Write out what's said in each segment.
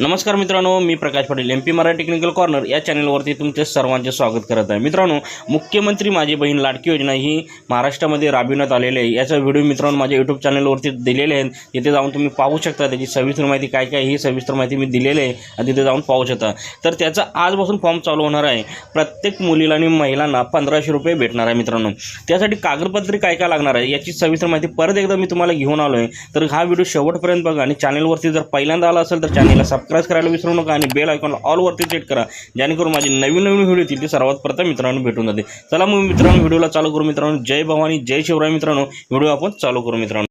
नमस्कार मित्रांनो मी Prakash Patil M P Marathi technical corner या चॅनलवरती तुमचे सर्वांचे स्वागत करत आहे. मित्रांनो मुख्यमंत्री माझी बहीण लाडकी योजना ही महाराष्ट्रामध्ये राबविण्यात आलेली आहे. याचा व्हिडिओ मित्रांनो माझ्या यूट्यूब चॅनलवरती दिलेले आहेत. तिथे जाऊन तुम्ही पाहू शकता त्याची सविस्तर माहिती काय काय ही सविस्तर माहिती मी दिलेली आहे आणि तिथे जाऊन पाहू शकता. तर त्याचा आजपासून फॉर्म चालू होणार आहे. प्रत्येक मुलीला आणि महिलांना पंधराशे रुपये भेटणार आहे मित्रांनो. त्यासाठी कागदपत्रे काय काय लागणार आहे याची सविस्तर माहिती परत एकदा मी तुम्हाला घेऊन आलो आहे तर हा व्हिडिओ शेवटपर्यंत बघा आणि चॅनलवरती जर पहिल्यांदा आला असेल तर चॅनलला सबस्क्राईब करायला विसरू नका आणि बेल आयकॉनला ऑलवरती सेट करा. जेणेकरून माझी नवीन नवीन व्हिडिओ येतील ते सर्वात प्रथम मित्रांनो भेटून जाते चला मग मित्रांनो व्हिडिओला चालू करू मित्रांनो. जय भवानी जय शिवराय मित्रांनो. व्हिडिओ आपण चालू करू मित्रांनो.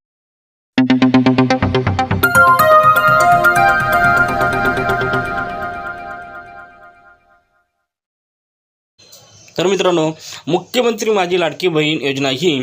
तर मित्रांनो मुख्यमंत्री माझी लाडकी बहीण योजना ही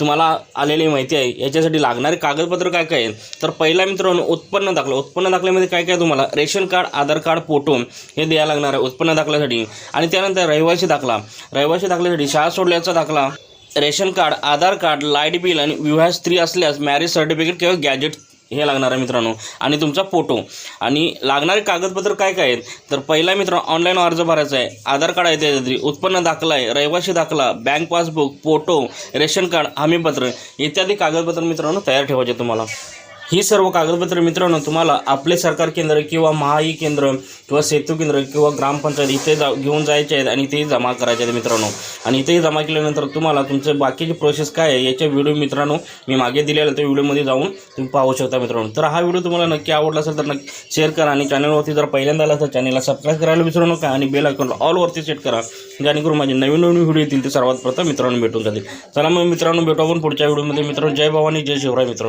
तुम्हाला आलेली माहिती आहे. याच्यासाठी लागणारे कागदपत्र काय काय आहेत? तर पहिला मित्रांनो उत्पन्न दाखला. उत्पन्न दाखल्यामध्ये काय काय तुम्हाला? Ration card Aadhaar card photo हे द्यायला लागणार आहे उत्पन्न दाखल्यासाठी. आणि त्यानंतर रहिवासी दाखला. रहिवासी दाखल्यासाठी शाळा सोडल्याचा दाखला. Ration card Aadhaar card light bill आणि विवाह स्त्री असल्यास मॅरेज सर्टिफिकेट किंवा गॅजेट हे लागणार आहे मित्रांनो. आणि तुमचा फोटो. आणि लागणारे कागदपत्र काय काय आहेत? तर पहिला मित्रांनो ऑनलाईन अर्ज भरायचा आहे. आधार कार्ड आहे त्याच्यातरी. उत्पन्न दाखला आहे. रहिवासी दाखला bank passbook photo ration card हमीपत्र इत्यादी कागदपत्र मित्रांनो तयार ठेवायचे तुम्हाला. ही सर्व कागदपत्रे मित्रांनो तुम्हाला आपले सरकार केंद्र किंवा महाई केंद्र किंवा सेतू केंद्र किंवा ग्रामपंचायत इथे जा घेऊन जायचे आहेत आणि इथेही जमा करायचे आहेत मित्रांनो. आणि इथेही जमा केल्यानंतर तुम्हाला तुमचे बाकीची प्रोसेस काय आहे याच्या व्हिडिओ मित्रांनो मी मागे दिलेला त्या व्हिडिओमध्ये जाऊन तुम्ही पाहू शकता मित्रांनो. तर हा व्हिडिओ तुम्हाला नक्की आवडला असेल तर नक्की शेअर करा आणि चॅनलवरती जर पहिल्यांदा आला तर चॅनलला सबस्क्राईब करायला विसरू नका आणि बेल आयकॉनला ऑलवरती सेट करा. जेणेकरून माझे नवीन नवीन व्हिडिओ येतील ते सर्वात प्रथम मित्रांनो भेटून जातील. चला मग मित्रांनो भेटू आपण पुढच्या व्हिडिओमध्ये मित्रांनो जय भवानी जय शिवराय मित्रांनो.